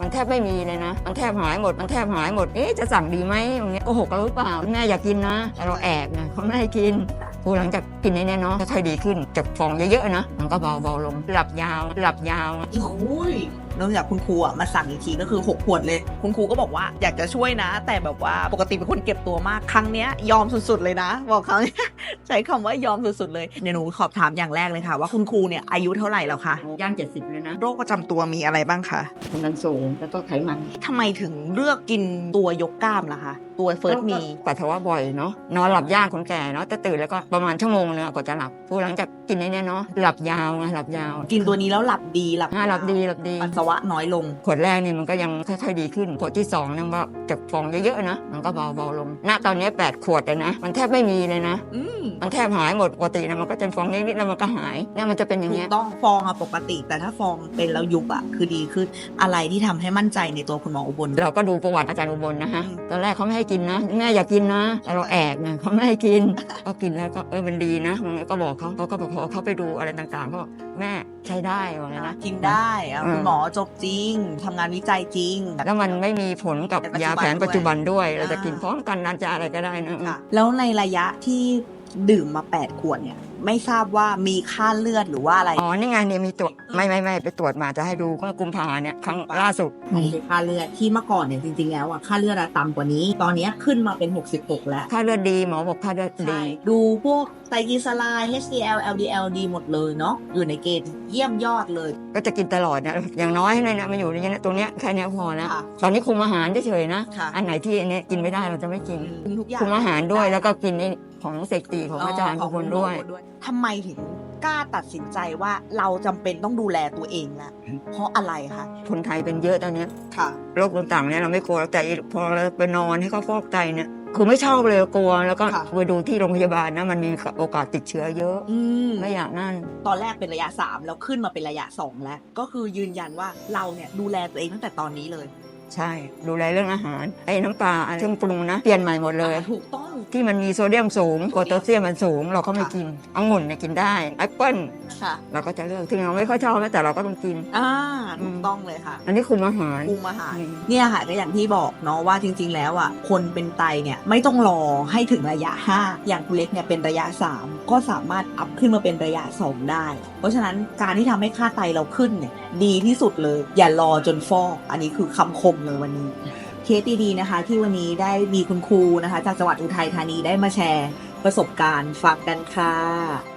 มันแทบไม่มีเลยนะ มันแทบหายหมด มันแทบหายหมด เอ๊ะ จะสั่งดีไหมอย่างเงี้ยโกหกหรือเปล่า แม่อยากกินนะ แต่เราแอบนะเขาไม่ให้กิน พอหลังจากกินไอ้เนี่ยเนาะค่อยๆดีขึ้นจากฟองเยอะๆนะมันก็เบาเบาๆลงหลับยาวหลับยาวโอ้ยนอกจากคุณครูอะมาสั่งอีกทีก็คือ 6 ขวดเลย คุณครูก็บอกว่าอยากจะช่วยนะ แต่แบบว่าปกติเป็นคนเก็บตัวมากครั้งเนี้ยยอมสุดๆเลยนะ บอกเขาใช้คำว่ายอมสุดๆเลยเดี๋ยวหนูขอบถามอย่างแรกเลยค่ะ ว่าคุณครูเนี่ยอายุเท่าไหร่แล้วคะย่างเจ็ดสิบเลยนะโรคประจำตัวมีอะไรบ้างคะความดันสูงแล้วก็ไขมันทำไมถึงเลือกกินตัวยกกล้ามล่ะคะ ตัวเฟิร์สมีปัสสาวะบ่อยเนาะนอนหลับยากคนแก่เนาะแต่ตื่นแล้วก็ประมาณชั่วโมงนึงอะกว่าจะหลับพอหลังจากกินไอ้เนี่ยเนาะหลับยาวไงหลับยาวกินตัวนี้แล้วหลับดีหลับอ่าหลับดีหลับดีปัสสาวะน้อยลง ขวดแรกนี่มันก็ยังค่อยๆดีขึ้นขวดที่สองเนี่ยก็จากฟองเยอะๆนะมันก็เบาเบาๆลงณตอนนี้แปดขวดเลยนะ มันแทบไม่มีเลยนะอืมมันแทบหายหมดปกตินะมันก็จะฟองนิดๆแล้วมันก็หายเนี่ยมันจะเป็นอย่างถูเงี้กยต้องฟองอะปกติ แต่ถ้าฟองเป็นแล้วยุบอะคือดีขึ้นอะไรที่ทำให้มั่นใจในตัวคุณหมออุบลเราก็ดูประวัติอาจารย์อุบลนะฮะอืมตอนแรกเขาไม่ให้กินนะแม่อยากกินนะแต่เราแอบนะเขาไม่ให้กินก็กินแล้วก็เออมันดีนะมันก็บอกเขาเขาก็บอกขอเขาไปดูอะไรต่างๆเขาบอกแม่ใช้ได้ว่างั้นนะ กินได้อะอืมคุณหมอจบจริงทำงานวิจัยจริง แล้วมันไม่มีผลกับในปัจจุบันยาแผนปัจจุบันด้วย เราจะอ่ากินพร้อมกันนันจะอะไรก็ได้นะค่ะแล้วในระยะที่ ดื่มมา8ขวดเนี่ย ไม่ทราบว่ามีค่าเลือดหรือว่าอะไร อ๋อ นี่ไงเนี่ยมีตรวจไม่ไม่ไม่ไปตรวจมาจะให้ดูก็กุมภาเนี่ยครั้งล่าสุดนี่คือค่าเลือดที่เมื่อก่อนเนี่ยจริงๆแล้วอะค่าเลือดอะต่ำกว่านี้ ตอนเนี้ยขึ้นมาเป็น 66 แล้ว ค่าเลือดดีหมอบอกค่าเลือดดี ดูพวกไตรกลีเซอไรด์ HDL LDL ดีหมดเลยเนาะอยู่ในเกณฑ์เยี่ยมยอดเลย ก็จะกินตลอดนะอย่างน้อยให้เนี่ยมาอยู่ในเนี้ยตรงเนี้ยแค่เนี้ยพอนะค่ะตอนนี้คุมอาหารเฉยๆนะ ค่ะ อันไหนที่อันเนี้ยกินไม่ได้เราจะไม่กินคุมทุกอย่าง คุมอาหารด้วยแล้วก็กินไอ้ ของเสกตีของอาจารย์ขทุงกคนณหมอด้วยทำไมถึงกล้าตัดสินใจว่าเราจำเป็นต้องดูแลตัวเองแล้วเพราะอะไรคะ คนไทยเป็นเยอะตอนเนี้ยค่ะ โรคต่างๆเนี่ยเราไม่กลัวแต่พอเราไปนอนให้เขาฟอกไตเนี่ยคือไม่ชอบเลยกลัวแล้วก็ค่ะ ไปดูที่โรงพยาบาลนะมันมีโอกาสติดเชื้อเยอะ อืม ไม่อยากนั่น ตอนแรกเป็นระยะ 3 แล้วขึ้นมาเป็นระยะ 2 แล้ว ก็คือยืนยันว่าเราเนี่ยดูแลตัวเองตั้งแต่ตอนนี้เลยใช่ ดูแลเรื่องอาหารไอ้น้ำปลาเครื่องปรุงนะ เปลี่ยนใหม่หมดเลยถูกต้อง ที่มันมีโซเดียมสูงโพแทสเซียมมันสูง เราก็ไม่ค่ะกินองุ่นเนี่ยกินได้แอปเปิ้ลค่ะเราก็จะเลือกถึงเราไม่ค่อยชอบนะแต่เราก็ต้องกิน อ่าอืถูมกต้องเลยค่ะ อันนี้คุมอาหารปรุงอาหารอืมเนี่ยค่ะก็อย่างที่บอกเนาะว่าจริง ๆ แล้วอะคนเป็นไตเนี่ยไม่ต้องรอให้ถึงระยะ 5 อย่างคุณเล็กเนี่ยเป็นระยะ 3 ก็สามารถอัพขึ้นมาเป็นระยะ 2 ได้ เพราะฉะนั้นการที่ทำให้ค่าไตเราขึ้นเนี่ยดีที่สุดเลย อย่ารอจนฟอก อันนี้คือคำคมเลยวันนี้ เคสดีๆนะคะ ที่วันนี้ได้มีคุณครูนะคะ จากจังหวัดอุทัยธานีได้มาแชร์ประสบการณ์ฝากกันค่ะ